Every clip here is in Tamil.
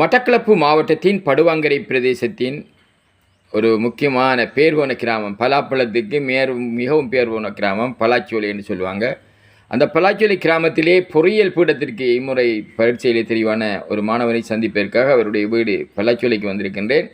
மட்டக்களப்பு மாவட்டத்தின் படுவாங்கரை பிரதேசத்தின் ஒரு முக்கியமான பேர் போன கிராமம் பலாப்பழத்துக்கு மேர் மிகவும் பேர் போன கிராமம் பலாச்சோலை என்று சொல்லுவாங்க. அந்த பலாச்சோலை கிராமத்திலே பொறியியல் பீடத்திற்கு இம்முறை பரீட்சையிலே தெரிவான ஒரு மாணவனை சந்திப்பதற்காக அவருடைய வீடு பலாச்சோலைக்கு வந்திருக்கின்றேன்.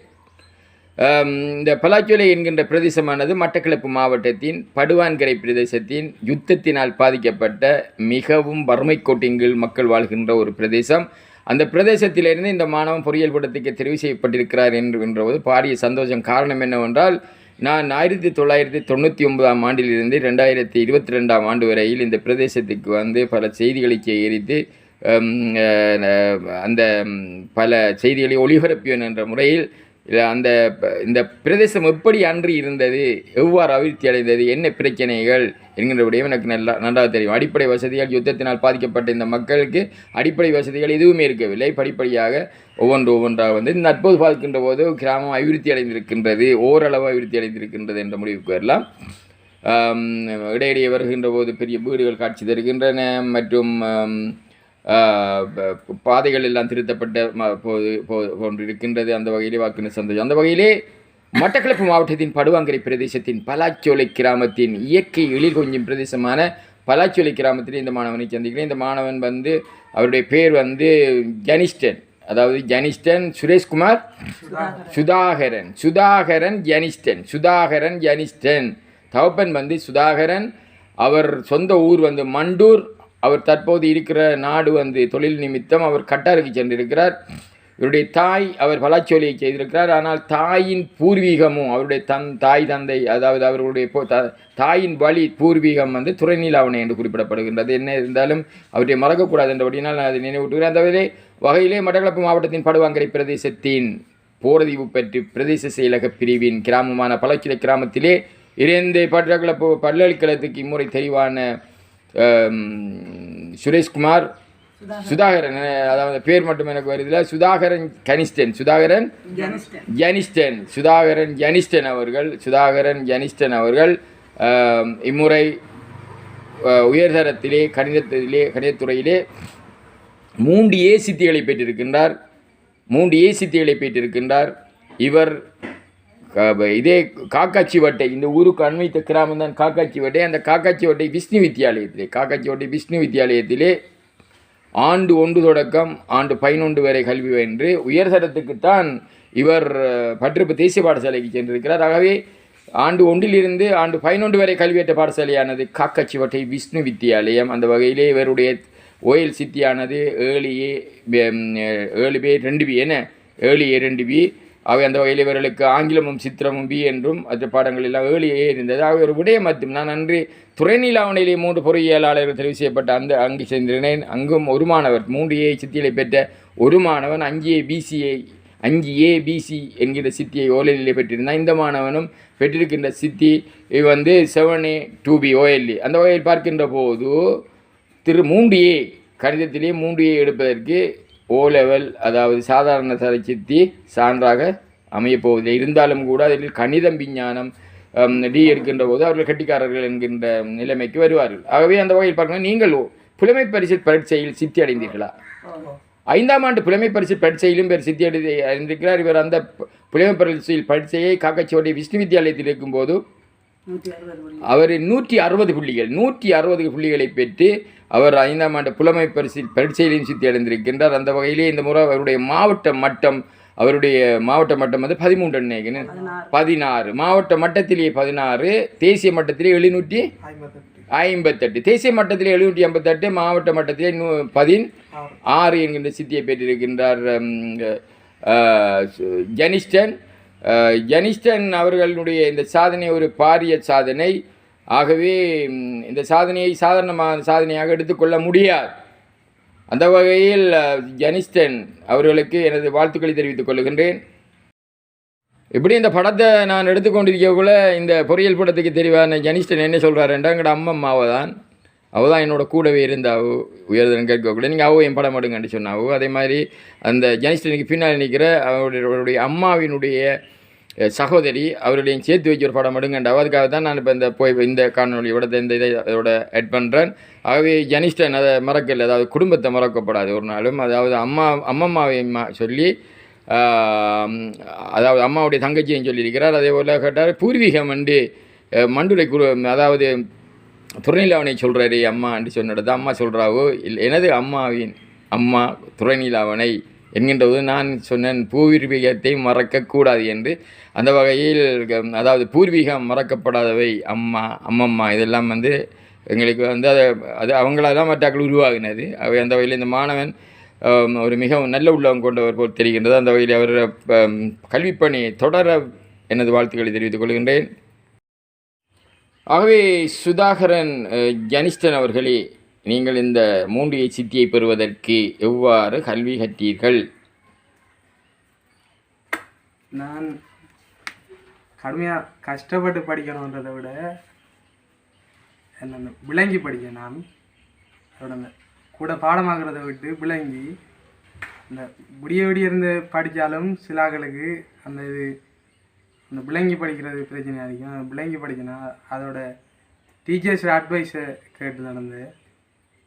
இந்த பலாச்சோலை என்கின்ற பிரதேசமானது மட்டக்களப்பு மாவட்டத்தின் படுவான்கரை பிரதேசத்தின் யுத்தத்தினால் பாதிக்கப்பட்ட மிகவும் வறுமை கோட்டின் மக்கள் வாழ்கின்ற ஒரு பிரதேசம். அந்த பிரதேசத்திலிருந்து இந்த மாணவன் பொறியியல் படத்துக்கு தெரிவு செய்யப்பட்டிருக்கிறார் என்று என்றபோது பாரிய சந்தோஷம் காரணம் என்னவென்றால் நான் ஆயிரத்தி தொள்ளாயிரத்தி தொண்ணூற்றி ஒன்பதாம் ஆண்டிலிருந்து ரெண்டாயிரத்தி இருபத்தி ரெண்டாம் ஆண்டு வரையில் இந்த பிரதேசத்துக்கு வந்து பல செய்திகளை சேகரித்து அந்த பல செய்திகளை ஒளிபரப்பியன் என்ற முறையில் இல்லை அந்த ப- இந்த பிரதேசம் எப்படி அன்று இருந்தது எவ்வாறு அபிவிருத்தி அடைந்தது என்ன பிரச்சனைகள் என்கின்ற விடயம் எனக்கு நல்லா நன்றாக தெரியும். அடிப்படை வசதிகள் யுத்தத்தினால் பாதிக்கப்பட்ட இந்த மக்களுக்கு அடிப்படை வசதிகள் எதுவுமே இருக்கவில்லை. படிப்படியாக ஒவ்வொன்று ஒவ்வொன்றாக வந்து தற்போது பார்க்கின்ற போது கிராமம் அபிவிருத்தி அடைந்திருக்கின்றது ஓரளவு அபிவிருத்தி அடைந்திருக்கின்றது என்ற முடிவுக்கு வரலாம். இடையிடையே வருகின்ற போது பெரிய வீடுகள் காட்சி தருகின்றன மற்றும் பாதைகள் எல்லாம் திருத்தப்பட்ட ம- போது போ- போன்று இருக்கின்றது அந்த வகையிலே வாக்குன சந்தோஷம். அந்த வகையிலே மட்டக்களப்பு மாவட்டத்தின் படுவாங்கரை பிரதேசத்தின் பலாச்சோலை கிராமத்தின் இயற்கை எழில் கொஞ்சம் பிரதேசமான பலாச்சோலை கிராமத்தில் இந்த மாணவனை சந்திக்கிறேன். இந்த மாணவன் வந்து அவருடைய பேர் வந்து ஜனிஸ்டன் அதாவது ஜனிஸ்டன் சுரேஷ்குமார் சுதாகரன். சுதாகரன் ஜனிஸ்டன் சுதாகரன் ஜனிஸ்டன் தவப்பன் வந்து சுதாகரன். அவர் சொந்த ஊர் வந்து மண்டூர். அவர் தற்போது இருக்கிற நாடு வந்து தொழில் நிமித்தம் அவர் கட்டாருக்கு சென்றிருக்கிறார். இவருடைய தாய் அவர் பலாச்சோலியை செய்திருக்கிறார். ஆனால் தாயின் பூர்வீகமும் அவருடைய தன் தாய் தந்தை அதாவது அவர்களுடைய த- தாயின் வழி பூர்வீகம் வந்து துறைநீலாவணை என்று குறிப்பிடப்படுகின்றது. என்ன இருந்தாலும் அவற்றை மறக்கக்கூடாது என்றபடினால் நான் அதை நினைவூட்டுகிறேன். அந்த வகையிலே வகையிலே மட்டக்களப்பு மாவட்டத்தின் படுவாங்கரை பிரதேசத்தின் போரதீவு பற்றி பிரதேச செயலக பிரிவின் கிராமமான பலச்சிலை கிராமத்திலே இருந்து பட்டக்களப்பு பல்கலைக்கழகத்துக்கு இம்முறை தெரிவான சுரேஷ்குமார் சுதாகரன் அதாவது பேர் மட்டும் எனக்கு வருதில்ல சுதாகரன் கனிஸ்டன் சுதாகரன் ஜனிஸ்டன் சுதாகரன் ஜனிஸ்டன் அவர்கள். சுதாகரன் ஜனிஸ்டன் அவர்கள். இம்முறை உயர்தரத்திலே கணிதத்திலே கணிதத்துறையிலே மூன்று ஏ சித்திகளை பெற்றிருக்கின்றார். மூன்று ஏ சித்திகளை பெற்றிருக்கின்றார். இவர் இதே காக்காச்சி வட்டை இந்த ஊருக்கு அண்மைத்த கிராமம் தான் காக்காச்சி வட்டை. அந்த காக்காச்சி வட்டை விஷ்ணு வித்தியாலயத்திலே காக்காச்சி வட்டை விஷ்ணு வித்தியாலயத்திலே ஆண்டு ஒன்று தொடக்கம் ஆண்டு பதினொன்று வரை கல்வி என்று உயர்தரத்துக்குத்தான் இவர் அஹ், பட்டிருப்பு தேசிய பாடசாலைக்கு சென்றிருக்கிறார். ஆகவே ஆண்டு ஒன்றிலிருந்து ஆண்டு பதினொன்று வரை கல்வியேற்ற பாடசாலையானது காக்காச்சிவட்டை விஷ்ணு வித்தியாலயம் அந்த வகையிலே இவருடைய ஓயல் சித்தியானது ஏழு ஏ ஏழு பே ரெண்டு பி என்ன ஏழு ஏ ரெண்டு பி அவை அந்த வகையில் இவர்களுக்கு ஆங்கிலமும் சித்திரமும் பி என்றும் மற்ற பாடங்கள் எல்லாம் ஏழு இருந்தது. அவை ஒரு விடயம் மற்றும் நான் அன்று துறைநீலாவணையிலே மூன்று பொறியியலாளர்கள் தெரிவு செய்யப்பட்ட அந்த அங்கு சென்றிருந்தேன் அங்கும் ஒரு மாணவர் மூன்று ஏ சித்திகளை பெற்ற ஒரு மாணவன் அஞ்சு ஏ பிசிஏ அஞ்சு ஏ பிசி என்கிற சித்தியை ஓலையிலே பெற்றிருந்தான். இந்த மாணவனும் பெற்றிருக்கின்ற சித்தி வந்து செவன் ஏ டூ பி ஓஎல்இ அந்த வகையில் பார்க்கின்ற போது திரு மூன்று ஏ கணிதத்திலே மூன்று ஏ எடுப்பதற்கு ஓ லெவல் அதாவது சாதாரண தர சித்தி சான்றாக அமையப் போவதில்லை இருந்தாலும் கூட அதில் கணிதம் விஞ்ஞானம் டி எடுக்கின்ற போது அவர்கள் கட்டிக்காரர்கள் என்கின்ற நிலைமைக்கு வருவார்கள். ஆகவே அந்த வகையில் பார்க்கணும் நீங்கள் புலமை பரிசு பரீட்சையில் சித்தி அடைந்தீர்களா? ஐந்தாம் ஆண்டு புலமை பரிசு பரீட்சையிலும் பேர் சித்தி அடை அறிந்திருக்கிறார் இவர் அந்த புலமை பரிசில் பரீட்சையை காக்காச்சியோடைய விஷ்ணு வித்யாலயத்தில் இருக்கும்போது அவர் நூற்றி அறுபது புள்ளிகள் நூற்றி அறுபது புள்ளிகளை பெற்று அவர் ஐந்தாம் ஆண்டு புலமை பரிசில் பரீட்சையிலையும் சித்தி அடைந்திருக்கின்றார். அந்த வகையிலே இந்த முறை அவருடைய மாவட்ட மட்டம் அவருடைய மாவட்ட மட்டம் வந்து பதிமூன்று நினைக்கிறேன் பதினாறு. மாவட்ட மட்டத்திலே பதினாறு தேசிய மட்டத்திலே எழுநூற்றி ஐம்பத்தெட்டு. தேசிய மட்டத்திலே எழுநூற்றி ஐம்பத்தெட்டு மாவட்ட மட்டத்திலே நூ பதின் ஆறு. என்கின்ற சித்தியை பெற்றிருக்கின்றார் ஜனிஸ்டன் ஜனிஸ்டன் அவர்களுடைய இந்த சாதனை ஒரு பாரிய சாதனை. ஆகவே இந்த சாதனையை சாதாரணமாக சாதனையாக எடுத்துக்கொள்ள முடியாது. அந்த வகையில் ஜனிஸ்டன் அவர்களுக்கு எனது வாழ்த்துக்களை தெரிவித்துக் கொள்கின்றேன். எப்படி இந்த படத்தை நான் எடுத்துக்கொண்டிருக்கக்குள்ள இந்த பொறியியல் படத்துக்கு தெரிவான ஜனிஸ்டன் என்ன சொல்கிறாருன்றா எங்களோட அம்மா அம்மாவை தான் அவள் தான் என்னோட கூடவே இருந்தாவோ உயர்தன் கேட்கக்கூட நீங்கள் அவ என் படம் எடுங்கன்னு சொன்னாவோ அதே மாதிரி அந்த ஜனிஸ்டனுக்கு பின்னால் நிற்கிற அவருடைய அவருடைய அம்மாவினுடைய சகோதரி அவர்களையும் சேர்த்து வச்சு ஒரு படம் எடுங்கண்டா. அதுக்காக தான் நான் இப்போ இந்த போய் இந்த காணொலியோட இந்த இதை அதோட ஆட் பண்ணுறேன் ஆகவே ஜனிஸ்டன் அதை மறக்கல. அதாவது குடும்பத்தை மறக்கப்படாது. ஒரு நாளும் அதாவது அம்மா அம்மம்மாவை சொல்லி அதாவது அம்மாவுடைய தங்கச்சியும் சொல்லியிருக்கிறார். அதே போல் கேட்டார் பூர்வீகம் வந்து மண்டுரை குரு அதாவது துறைநிலாவனை சொல்கிறாரு அம்மா என்று சொன்னது அம்மா சொல்கிறாவோ இல்லை எனது அம்மாவின் அம்மா துறைநிலாவனை என்கின்றது நான் சொன்னேன் பூர்வீகத்தை மறக்கக்கூடாது என்று. அந்த வகையில் க- அதாவது பூர்வீகம் மறக்கப்படாதவை அம்மா அம்மம்மா இதெல்லாம் வந்து எங்களுக்கு வந்து அதை அது அவங்களாதான் மற்றாக்கள் உருவாகினது. அவை அந்த வகையில் இந்த மாணவன் ஒரு மிகவும் நல்ல உள்ளம் கொண்டவர் போல் தெரிகின்றது. அந்த வகையில் அவர் கல்விப்பணி தொடர எனது வாழ்த்துக்களை தெரிவித்துக் கொள்கின்றேன். ஆகவே சுதாகரன் ஜனிஸ்டன் அவர்களே நீங்கள் இந்த மூன்று சித்தியை பெறுவதற்கு எவ்வாறு கல்வி கற்றீர்கள்? நான் கடுமையாக கஷ்டப்பட்டு படிக்கணுன்றதை விட என்ன விளங்கி படிக்க நான் அதோட கூட பாடமாகிறத விட்டு விளங்கி இந்த விடிய விடிய இருந்து படித்தாலும் சிலாக்களுக்கு அந்த இது அந்த விளங்கி படிக்கிறது பிரச்சனை அதிகம் விளங்கி படிக்கணும். அதோட டீச்சர்ஸ் அட்வைஸை கேட்டு நடந்தேன்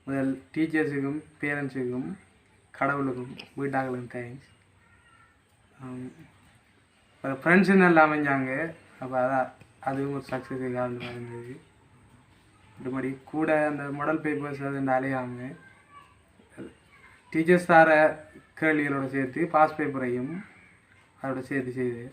முதல் டீச்சர்ஸுக்கும் பேரண்ட்ஸுக்கும் கடவுளுக்கும் வீட்டாக்களுக்கும் தேங்க்ஸ் அப்புறம் ஃப்ரெண்ட்ஸு நல்லா அமைஞ்சாங்க. அப்போ அதான் அதுவும் ஒரு சக்ஸஸுக்கு காரணமாக இருந்தது. மற்றபடி மாதிரி கூட அந்த மாடல் பேப்பர்ஸ் அது அலையாமல் டீச்சர்ஸ் தர கேள்விகளோடு சேர்த்து பாஸ் பேப்பரையும் அதோட சேர்த்து செய்து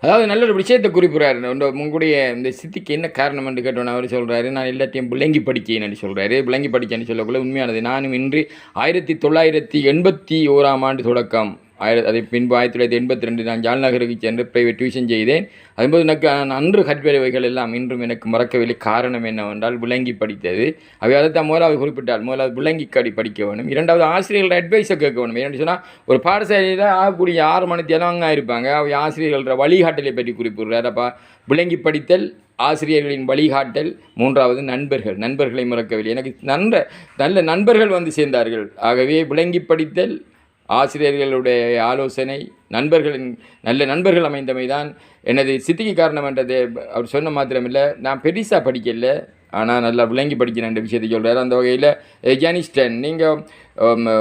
அதாவது நல்ல ஒரு விஷயத்தை குறிப்பிட்றாரு. இந்த உங்களுடைய இந்த சித்திக்கு என்ன காரணம் என்று கேட்டோன்னு அவர் சொல்கிறாரு நான் எல்லாத்தையும் விளங்கி படிச்சேன்னு சொல்கிறாரு விளங்கி படித்தேன்னு சொல்லக்குள்ள உண்மையானது நானும் இன்று ஆயிரத்தி தொள்ளாயிரத்தி எண்பத்தி ஓராம் ஆண்டு தொடக்கம். ஆயிரத்தி அதை பின்பு ஆயிரத்தி தொள்ளாயிரத்தி எண்பத்தி ரெண்டு நான் ஜால்நகருக்கு சென்று பிரைவேட் டியூஷன் செய்தேன். அதுபோது எனக்கு அன்று கற்பவைகள் எல்லாம் இன்றும் எனக்கு மறக்கவில்லை. காரணம் என்னவென்றால் விளங்கி படித்தது. அவை அதைத்தான் முதலாவது குறிப்பிட்டால் முதலாவது விளங்கி கடி படிக்க வேணும் இரண்டாவது ஆசிரியர்களோட அட்வைஸை கேட்க வேணும் ஏன்னு சொன்னால் ஒரு பாடசாலையில் ஆகக்கூடிய ஆறு மணித்தேலாம் அங்கே இருப்பாங்க. அவை ஆசிரியர்களோட வழிகாட்டலை பற்றி குறிப்பிடுறார் அப்போ விளங்கி படித்தல் ஆசிரியர்களின் வழிகாட்டல் மூன்றாவது நண்பர்கள். நண்பர்களை மறக்கவில்லை. எனக்கு நன்ற நல்ல நண்பர்கள் வந்து சேர்ந்தார்கள். ஆகவே விளங்கி படித்தல் ஆசிரியர்களுடைய ஆலோசனை நண்பர்களின் நல்ல நண்பர்கள் அமைந்தமை தான் எனது சித்திக்கு காரணம் என்றது அவர் சொன்ன மாத்திரமில்லை. நான் பெருசாக படிக்கல. ஆனால் நல்லா விளங்கி படிக்கிறேன் விஷயத்தை சொல்கிறார் அந்த வகையில் ஜானிஸ்டன் நீங்கள்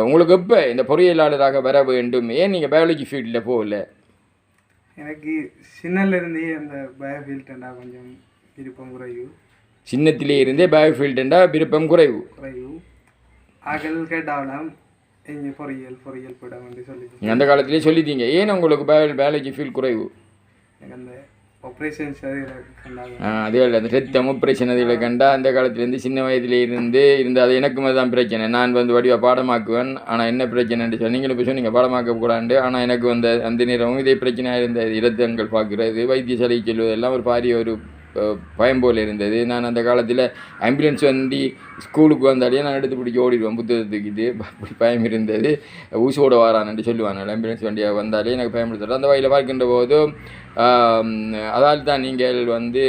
உங்களுக்கு எப்போ இந்த பொறியியலாளராக வர வேண்டும்? ஏன் நீங்கள் பயாலஜி ஃபீல்டில் போகல? எனக்கு சின்னல இருந்தே அந்த பயோஃபீல்டா கொஞ்சம் விருப்பம் குறைவு. சின்னத்திலே இருந்தே பயோஃபீல்டுண்டா விருப்பம் குறைவு? குறைவு. ஆகல் கேட்டாவலாம். இங்கே பொறியியல் பொறியியல் சொல்லி அந்த காலத்திலே சொல்லிட்டீங்க. ஏன் உங்களுக்கு பயோ பயாலஜி ஃபீல் குறைவு? எனக்கு அந்த ஆப்ரேஷன்ஸ் அது இல்லை அந்த ரத்தம் ஆப்ரேஷன் அதில் கண்டா அந்த காலத்துலேருந்து சின்ன வயதிலே இருந்து இருந்து அது எனக்கும் தான் பிரச்சனை. நான் வந்து வடிவாக பாடமாக்குவேன் ஆனால் என்ன பிரச்சனைன்னு சொல்லி நீங்களும் இப்போ சொன்னீங்க பாடமாக்க கூடாண்டு ஆனால் எனக்கு வந்து அந்த நேரமும் இதே பிரச்சனையாக இருந்தது. இரத்தங்கள் பார்க்குறது வைத்தியசாலை செல்வது எல்லாம் ஒரு பாரிய ஒரு பயம் போல் இருந்தது. நான் அந்த காலத்தில் ஆம்புலன்ஸ் வண்டி ஸ்கூலுக்கு வந்தாலே நான் எடுத்து பிடிச்சி ஓடிடுவேன். புத்தகத்துக்கு இது அப்படி பயம் இருந்தது. ஊசோட வாரான்னு சொல்லுவாங்க. ஆம்புலன்ஸ் வண்டியாக வந்தாலே எனக்கு பயன்படுத்துறது அந்த வகையில் பார்க்கின்ற போது அதாவது அதால் தான் நீங்கள் வந்து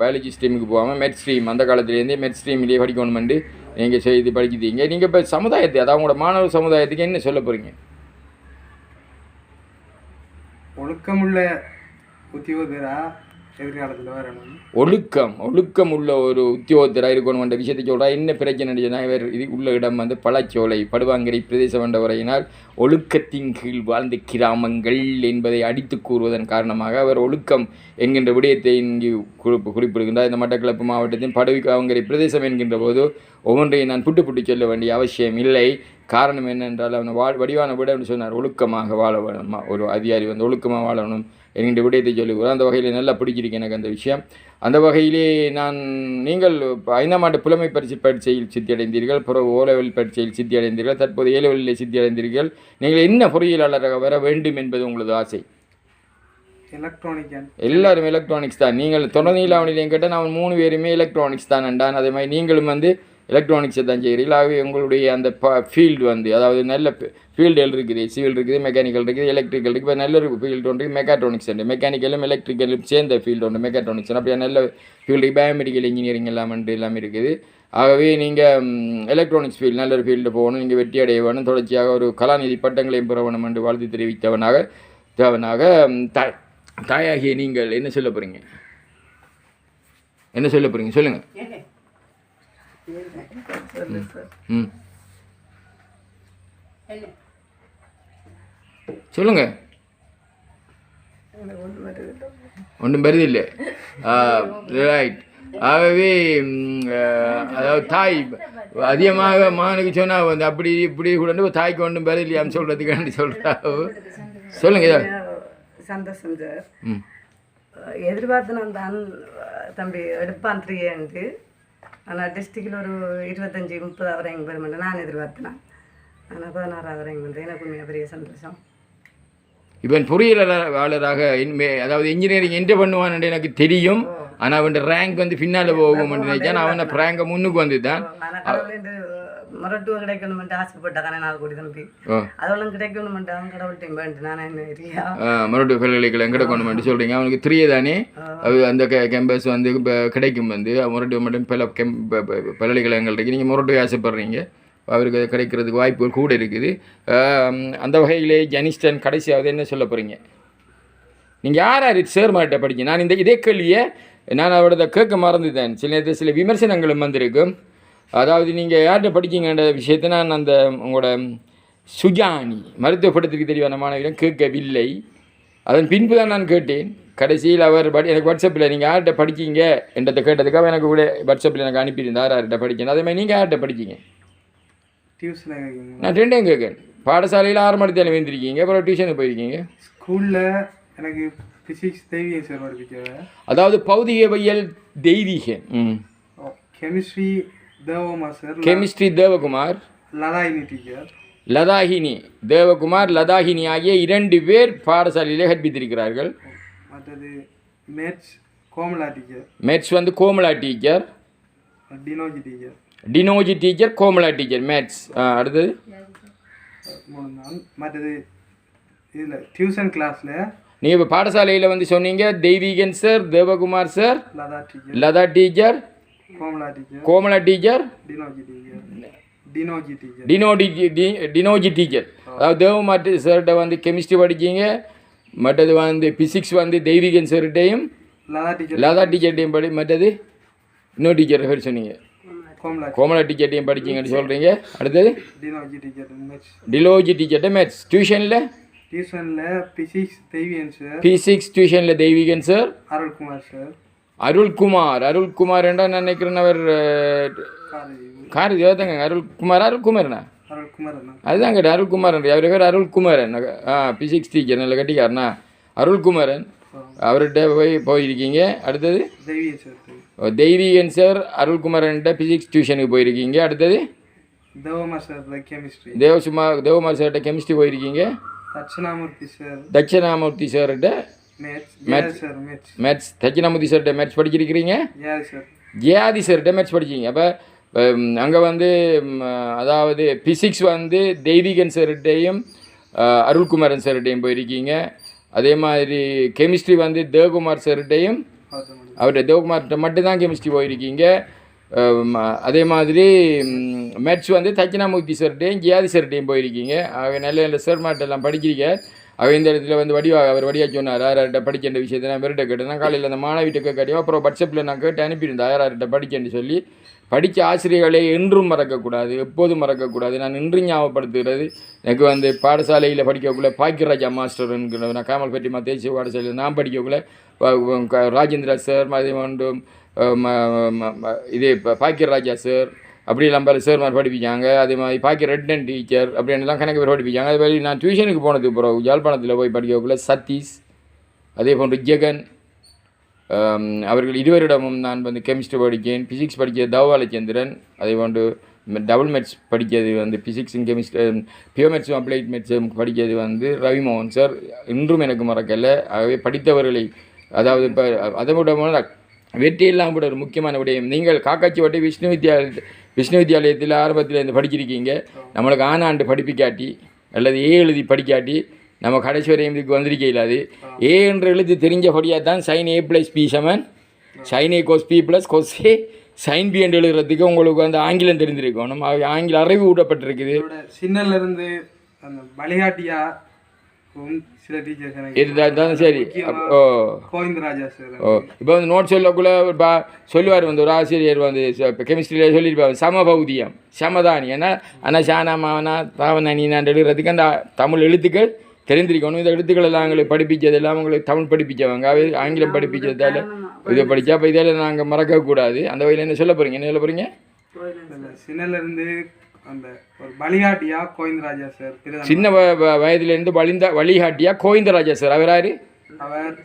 பயாலஜி ஸ்ட்ரீமுக்கு போகாமல் மெட் ஸ்ட்ரீம் அந்த காலத்துலேருந்தே மெட் ஸ்ட்ரீம்லேயே படிக்கணுமெண்டு நீங்கள் செய்து படிக்கிறீங்க நீங்கள் இப்போ சமுதாயத்தை அதாவது உங்களோட மாணவர் சமுதாயத்துக்கு என்ன சொல்ல போகிறீங்க ஒழுக்கமுள்ள உத்தியோகரா எதிர்காலத்தில் வரணும் ஒழுக்கம் ஒழுக்கம் உள்ள ஒரு உத்தியோகத்தராக இருக்கணும் என்ற விஷயத்தை சொல்கிறா என்ன பிரச்சனை சொன்னால் இவர் இது உள்ள இடம் வந்து பழச்சோலை படுவாங்கரை பிரதேசம் என்ற உரையினால் ஒழுக்கத்தின் கீழ் வாழ்ந்த கிராமங்கள் என்பதை அடித்து கூறுவதன் காரணமாக அவர் ஒழுக்கம் என்கின்ற விடயத்தை இங்கு குறிப்பு குறிப்பிடுகின்றார். இந்த மட்டக்களப்பு மாவட்டத்தின் படுவாங்கரை பிரதேசம் என்கின்ற போது ஒவ்வொன்றையும் நான் புட்டு புட்டு சொல்ல வேண்டிய அவசியம் இல்லை. காரணம் என்னென்றால் அவன் வா வடிவான விட என்று சொன்னார். ஒழுக்கமாக வாழ வேணும். ஒரு அதிகாரி வந்து ஒழுக்கமாக வாழணும் என்கின்ற விடயத்தை சொல்லுகிறோம் அந்த வகையில் நல்லா பிடிச்சிருக்கு எனக்கு அந்த விஷயம். அந்த வகையிலே நான் நீங்கள் ஐந்தாம் ஆண்டு புலமை பரிசு பரீட்சையில் சித்தி அடைந்தீர்கள் பிறகு ஓ லெவல் பரீட்சையில் சித்தி அடைந்தீர்கள் தற்போது ஏ லெவலில் சித்தி அடைந்தீர்கள் நீங்கள் என்ன பொறியியலாளராக வர வேண்டும் என்பது உங்களது ஆசை. எலக்ட்ரானிக் எல்லாரும் எலக்ட்ரானிக்ஸ் தான். நீங்கள் தொடர்நீலாவணிலையும் கேட்டால் நான் மூணு பேருமே எலக்ட்ரானிக்ஸ் தான் அண்டான் அதே மாதிரி நீங்களும் வந்து எலக்ட்ரானிக்ஸை தான் செய்கிறீர்களாகவே உங்களுடைய அந்த ப ஃபீல்டு வந்து அதாவது நல்ல ஃபீல்டுகள் இருக்குது சிவில் இருக்குது மெக்கானிக்கல் இருக்குது எலக்ட்ரிக்கல் இருக்குது இப்போ நல்ல ஒரு ஃபீல்டு ஒன்று மெக்காட்ரானிக்ஸ் உண்டு மெக்கானிக்கலும் எலக்ட்ரிக்கலும் சேர்ந்த ஃபீல்டு உண்டு மெக்காட்ரானிக்ஸ் அப்படியே நல்ல ஃபீல்டு பயோமெடிக்கல் இன்ஜினியரிங் எல்லாம் வந்து எல்லாமே இருக்குது. ஆகவே நீங்கள் எலக்ட்ரானிக்ஸ் ஃபீல்டு நல்ல ஒரு ஃபீல்டு போகணும். நீங்கள் வெற்றி அடைய வேணும். தொடர்ச்சியாக ஒரு கலாநிதி பட்டங்களையும் பெற வேணும் என்று வாழ்த்து தெரிவித்தவனாக தேவனாக த தாயாகிய நீங்கள் என்ன சொல்ல போகிறீங்க என்ன சொல்ல போகிறீங்க சொல்லுங்கள் ம். சொல்லுங்க. ஒன்றும் இல்லை ரைட் ஆகவே அதாவது தாய் அதிகமாக மகனுக்கு சொன்னால் வந்து அப்படி இப்படி கூட தாய்க்கு ஒன்றும் வருது இல்லையான்னு சொல்கிறதுக்காண்டி சொல்கிறா சொல்லுங்க. சந்தோஷம் சார். ம். எதிர்பார்த்து நான் தான் தம்பி எடுப்பான் த்ரீண்டு ஆனால் டிஸ்ட்ரிக்டில் ஒரு இருபத்தஞ்சி முப்பது வரைக்கும் பெருமெண்ட் நான் எதிர்பார்த்தேன்? ஆனால் பதினாறாவது வரைக்கும் வந்து எனக்கு உண்மையாக பெரிய சந்தோஷம். இவன் பொறியியலாளராக அதாவது இன்ஜினியரிங் என்ட்ரு பண்ணுவான்னு எனக்கு தெரியும். ஆனால் அவன் ரேங்க் வந்து பின்னால் போகும்னு நினைச்சேன். அவன் ரேங்கை முன்னுக்கு வந்து தான் ஆனால் கடவுள்ட்டு முரட்டுவ கிடைக்கணுமென்ட்டு ஆசைப்பட்டாங்க நாலு கோடி தம்பி. அதெல்லாம் கிடைக்கணுமென்ட்டு அவன் கடவுள்கிட்டையும் வேண்டு நான் என்ன ஏரியா மறுபடியும் பல்கலைக்கழகம் கிடைக்கணும் சொல்கிறீங்க அவனுக்கு த்ரீ தானே. அது அந்த கேம்பஸ் வந்து இப்போ கிடைக்கும் வந்து. முரட்டு மட்டும் பல கெம் பல்கலைக்கழகங்கள் இருக்குது நீங்கள் முரட்டு ஆசைப்படுறீங்க. அவருக்கு கிடைக்கிறதுக்கு வாய்ப்புகள் கூட இருக்குது. அந்த வகையிலே ஜனிஸ்டன் கடைசியாவது என்ன சொல்ல போகிறீங்க நீங்கள் யார் யார் சார் மாட்ட படிக்க நான் இந்த இதே கேள்வியை நான் அவரோட கேட்க மறந்துட்டேன். சில நேரத்தில் சில விமர்சனங்களும் வந்திருக்கும். அதாவது நீங்கள் யார்கிட்ட படிக்கீங்கன்ற விஷயத்தை நான் அந்த உங்களோட சுஜானி மருத்துவ படத்துக்கு தெரியவான மாணவியிடம் கேட்கவில்லை. அதன் பின்பு தான் நான் கேட்டேன். கடைசியில் அவர் படி எனக்கு வாட்ஸ்அப்பில் நீங்கள் யார்கிட்ட படிக்கீங்க என்றதை கேட்டதுக்காக எனக்கு கூட வாட்ஸ்அப்பில் எனக்கு அனுப்பியிருந்தார். யார்கிட்ட படிக்கணும் அதே மாதிரி நீங்கள் யார்கிட்ட படிக்கீங்க கேட்குங்க நான் ரெண்டையும் கேட்கேன் பாடசாலையில் ஆறு மணி தேவை வந்திருக்கீங்க அப்புறம் டியூஷனுக்கு போயிருக்கீங்க? ஸ்கூலில் எனக்கு ஃபிசிக்ஸ் தெய்வீகம் சார் அதாவது பௌதிகவியல் தெய்வீக. ம். Chemistry sir chemistry Devakumar Lathayini teacher Lathahini Devakumar Lathahini ஆகிய இரண்டு பேர் பாடசாலையிலே கற்பித்திருக்கிறார்கள். மற்றது மேத்ஸ் கோமலா டீச்சர் மேத்ஸ் வந்து Komala teacher Dinoji teacher Dinoji teacher Komala teacher maths அடுத்தது? மற்றது இதில் டியூஷன் கிளாஸில் நீங்கள் இப்போ பாடசாலையில் வந்து சொன்னீங்க Theiveekan sir Devakumar sir Latha teacher Latha teacher Komala teacher Dinoji teacher Dinoji teacher அதாவது தேவகுமார் சார்கிட்ட வந்து கெமிஸ்ட்ரி படிச்சீங்க. மற்றது வந்து பிசிக்ஸ் வந்து தெய்வீகன் சார்கிட்டையும் லதா டீச்சர் லதா டீச்சர்ட்டையும் படி மற்றது இன்னொரு டீச்சர் பேர் சொன்னீங்க. கோமலா டீச்சர்ட்டையும் படிச்சீங்கன்னு சொல்கிறீங்க அடுத்தது? டிலோஜி டீச்சர்கிட்ட மேத்ஸ் டியூஷனில் டியூஷனில் பிசிக்ஸ் தெய்வியன் சார் பிசிக்ஸ் டியூஷனில் தெய்வீகன் சார் அருள்குமார் சார் அருள்குமார் அருள்குமார் என்றால் நான் நினைக்கிறேன் அவர் அஹ், காலேஜ் கார் தேவதாங்க அருள்குமார் அருள்குமார்ண்ணா அதுதான் கேட்டேன் அருள்குமாரன் அவர் பேர் அருள்குமாரன் ஆ பிசிக்ஸ் டீச்சர் நல்ல கட்டிக்காரண்ணா அருள்குமாரன். அவர்கிட்ட போய் போயிருக்கீங்க. அடுத்தது? தெய்வீகன் சார் அருள்குமாரன்கிட்ட பிசிக்ஸ் டியூஷனுக்கு போயிருக்கீங்க. அடுத்தது? தேவசுமார் தேவமார் சார்கிட்ட கெமிஸ்ட்ரி போயிருக்கீங்க. தட்சிணாமூர்த்தி சார். தட்சிணாமூர்த்தி சார்கிட்ட மேத்ஸ் மேத்ஸ் தட்சிணாமூர்த்தி சார்கிட்ட மேத்ஸ் படிச்சிருக்கிறீங்க? ஜெயா சார் ஜியாதி சார்கிட்ட மேத்ஸ் படிச்சீங்க. அப்போ அங்கே வந்து அதாவது பிசிக்ஸ் வந்து தெய்வீகன் சார்கிட்டையும் அருள்குமாரன் சார்கிட்டையும் போயிருக்கீங்க. அதே மாதிரி கெமிஸ்ட்ரி வந்து தேவகுமார் சார்கிட்டையும் பார்த்தோம் அவர்கிட்ட தேவகுமார்கிட்ட மட்டும்தான் கெமிஸ்ட்ரி போயிருக்கீங்க. அதே மாதிரி மேத்ஸ் வந்து தட்சிணாமூர்த்தி சார்கிட்டையும் ஜியாதி சார்கிட்டையும் போயிருக்கீங்க. ஆக நல்ல நல்ல சார் எல்லாம் படிக்கிறீங்க. அவர் இந்த இடத்துல வந்து வடிவா அவர் வடிவா சொன்னார். யார்கிட்ட படிக்கின்ற விஷயத்தை நான் வெறுட்ட கேட்டேன். காலையில் அந்த மாணவிட்ட கேட்காட்டியும் அப்புறம் வாட்ஸ்அப்பில் நான் கேட்டு அனுப்பியிருந்தேன். யார்கிட்ட படிக்கன்னு சொல்லி. படித்த ஆசிரியர்களை என்றும் மறக்கக்கூடாது. எப்போதும் மறக்கக்கூடாது. நான் இன்று ஞாபகப்படுத்துகிறது. எனக்கு வந்து பாடசாலையில் படிக்கக்குள்ள பாக்கியராஜா மாஸ்டர்ங்கிற நான் காமல்பட்டி தேசிய பாடசாலையில் நான் படிக்கக்குள்ள ராஜேந்திரா சார் அதே வேண்டும் இது பாக்கியராஜா சார் அப்படியெல்லாம் பல மாதிரி படிப்பிச்சாங்க அதே மாதிரி பாக்கிய ரெட்டன் டீச்சர் அப்படின்லாம் கணக்கு பேர் படிப்பிச்சாங்க அதே மாதிரி நான் டியூஷனுக்கு போனதுக்கு பிறகு யாழ்ப்பாணத்தில் போய் படிக்கக்குள்ள சதீஷ் அதே போன்று ஜெகன் அவர்கள் இருவரிடமும் நான் வந்து கெமிஸ்ட்ரி படித்தேன் ஃபிசிக்ஸ் படித்த தவாலச்சந்திரன் அதே போன்று டபுள் மேத்ஸ் படித்தது வந்து ஃபிசிக்ஸும் கெமிஸ்ட்ரி பியோ மேத்ஸும் அப்ளைட் மேட்ஸும் படித்தது வந்து ரவிமோகன் சார் இன்றும் எனக்கு மறக்கலை. ஆகவே படித்தவர்களை அதாவது இப்போ அதை விட வெற்றியெல்லாம் கூட ஒரு முக்கியமான விடயம். நீங்கள் காக்காச்சி வட்டி விஷ்ணு வித்யாலய விஷ்ணு வித்யாலயத்தில் ஆரம்பத்தில் இருந்து படிச்சிருக்கீங்க. நம்மளுக்கு ஆனாண்டு படிப்பிக்காட்டி அல்லது ஏ எழுதி படிக்காட்டி நம்ம கடைசி வரையும் இதுக்கு வந்திருக்க இல்லாது ஏ என்று எழுத்து தெரிஞ்சபடியாக தான் sine A plus B seven sine A cos B plus cos A sine B என்று எழுதுறதுக்கு உங்களுக்கு வந்து ஆங்கிலம் தெரிஞ்சிருக்கணும் நம்ம ஆங்கில அறிவு ஊட்டப்பட்டிருக்குது. சின்னலேருந்து அந்த வழிகாட்டியாக சில டீச்சர்ஸ் எனக்கு சரி. ஓ. கோவிந்தராஜா சார் ஓ. இப்போ வந்து நோட் சொல்லக்குள்ள பா சொல்லுவார் வந்து ஒரு ஆசிரியர் வந்து இப்போ கெமிஸ்ட்ரியில் சொல்லியிருப்பார் சமபௌதியம் சமதானி. ஏன்னா ஆனால் ஷானா மாவனா பாவனா நீனாண்டு எழுதுறதுக்கு அந்த தமிழ் எழுத்துக்கள் தெரிந்திருக்கணும். இந்த எழுத்துக்கள் எல்லாம் எங்களுக்கு படிப்பிச்சது எல்லாம் உங்களுக்கு தமிழ் படிப்பிச்சவங்க. அவை ஆங்கிலம் படிப்பிச்சதால இதை படித்தா அப்போ இதெல்லாம் நாங்கள் மறக்கக்கூடாது. அந்த வகையில் என்ன சொல்ல போகிறீங்க என்ன சொல்ல போகிறீங்க சின்னல இருந்து அந்த ஒரு பலிகாட்டியா கோவிந்தராஜா சார்? சின்ன வயதிலிருந்து வழிந்த வழிகாட்டியா கோவிந்தராஜா சார். அவர் யாரு? அவர்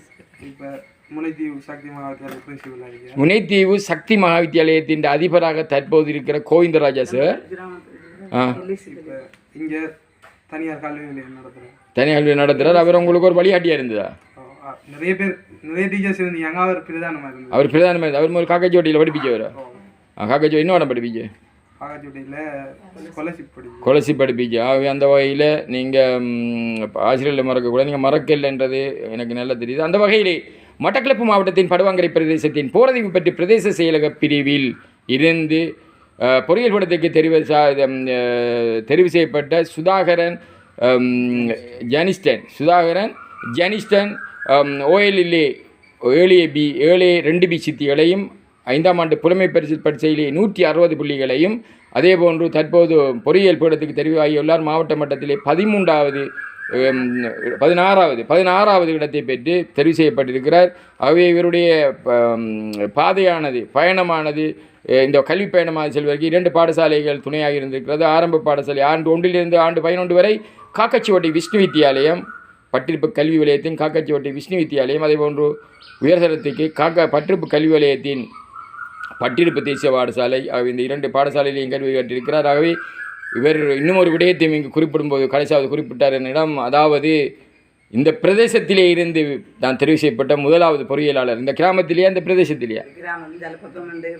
இப்ப முனைத்தீவு சக்தி ஆகிய முனைத்தீவு சக்தி மகாவித்தியாலயத்தின் அதிபராக தற்போது இருக்கிற கோவிந்தராஜா சார். இங்க தனியார் கல்வி நிலையம் தனியார் நடத்துகிறார் அவர் உங்களுக்கு ஒரு வழிகாட்டியாக இருந்ததா? நிறைய பேர் நிறைய டீச்சர்ஸ் இருந்தாங்க அவர் பிரதானமா இருந்தது? அவர் பிரதான அவர் ஒரு காக்காச்சோட்டியில் படிப்பிச்சவர். காக்காச்சோ இன்னும் படிப்பிச்சு. பாகச்சோட்டையில் ஸ்காலர்ஷிப் படி கொலசி படிப்பிச்சு ஆகவே அந்த வகையில் நீங்கள் ஆசிரியர்களை மறக்கக்கூடாது. நீங்கள் மறக்கலைன்றது எனக்கு நல்லா தெரியுது. அந்த வகையிலே மட்டக்களப்பு மாவட்டத்தின் படுவாங்கரை பிரதேசத்தின் போரதிவு பற்றி பிரதேச செயலக பிரிவில் இருந்து பொறியியல் படத்துக்கு தெரிவு தெரிவு செய்யப்பட்ட சுதாகரன் ஜானிஸ்டன். சுதாகரன் ஜானிஸ்டன் ஓஎல்இல்ஏ ஏழு பி ஏழு ரெண்டு பி சித்திகளையும் ஐந்தாம் ஆண்டு புலமை பரிசு பரீட்சையிலே நூற்றி அறுபது புள்ளிகளையும் அதேபோன்று தற்போது பொறியியல் பீடத்துக்கு தெரிவாகியுள்ளார். மாவட்ட மட்டத்திலே பதிமூன்றாவது பதினாறாவது பதினாறாவது இடத்தை பெற்று தெரிவு செய்யப்பட்டிருக்கிறார். ஆகவே இவருடைய ப- பாதையானது பயணமானது இந்த கல்வி பயணமாக செல்வதற்கு இரண்டு பாடசாலைகள் துணையாக இருந்திருக்கிறது. ஆரம்ப பாடசாலை ஆண்டு ஒன்றிலிருந்து ஆண்டு பதினொன்று வரை காக்கச்சிவட்டி விஷ்ணு வித்தியாலயம் பட்டிருப்பு கல்வி வலயத்தின் காக்காச்சிவட்டி விஷ்ணு வித்தியாலயம் அதேபோன்று உயர்தரத்துக்கு காக்கா பட்டிருப்பு கல்வி வலயத்தின் பட்டிருப்பு தேசிய பாடசாலை இந்த இரண்டு பாடசாலையிலையும் கல்வி கற்றிருக்கிறார் ஆகவே இவர் இன்னும் ஒரு விடயத்தையும் இங்கு குறிப்பிடும்போது கடைசியாவது குறிப்பிட்டார் என்னிடம் அதாவது இந்த பிரதேசத்திலே இருந்து நான் தெரிவு செய்யப்பட்ட முதலாவது பொறியியலாளர். இந்த கிராமத்திலேயே அந்த பிரதேசத்திலேயே?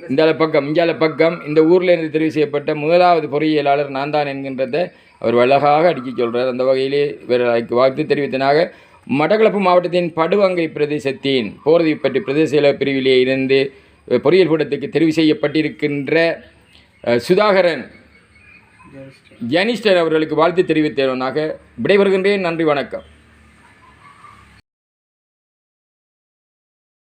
இந்த பக்கம் இந்தால பக்கம் இந்த ஊரில் இருந்து தெரிவு செய்யப்பட்ட முதலாவது பொறியியலாளர் நான் தான் என்கின்றதை அவர் அழகாக அடிக்கி சொல்கிறார் அந்த வகையிலே இவர்களுக்கு வாழ்த்து தெரிவித்தனாக மட்டக்களப்பு மாவட்டத்தின் படுவங்கை பிரதேசத்தின் போரதி பற்றி பிரதேச பிரிவிலே இருந்து பொறியியல் கூடத்துக்கு தெரிவு செய்யப்பட்டிருக்கின்ற சுதாகரன் ஜனிஸ்டர் அவர்களுக்கு வாழ்த்து தெரிவித்தவனாக விடைபெறுகின்றேன். நன்றி வணக்கம்.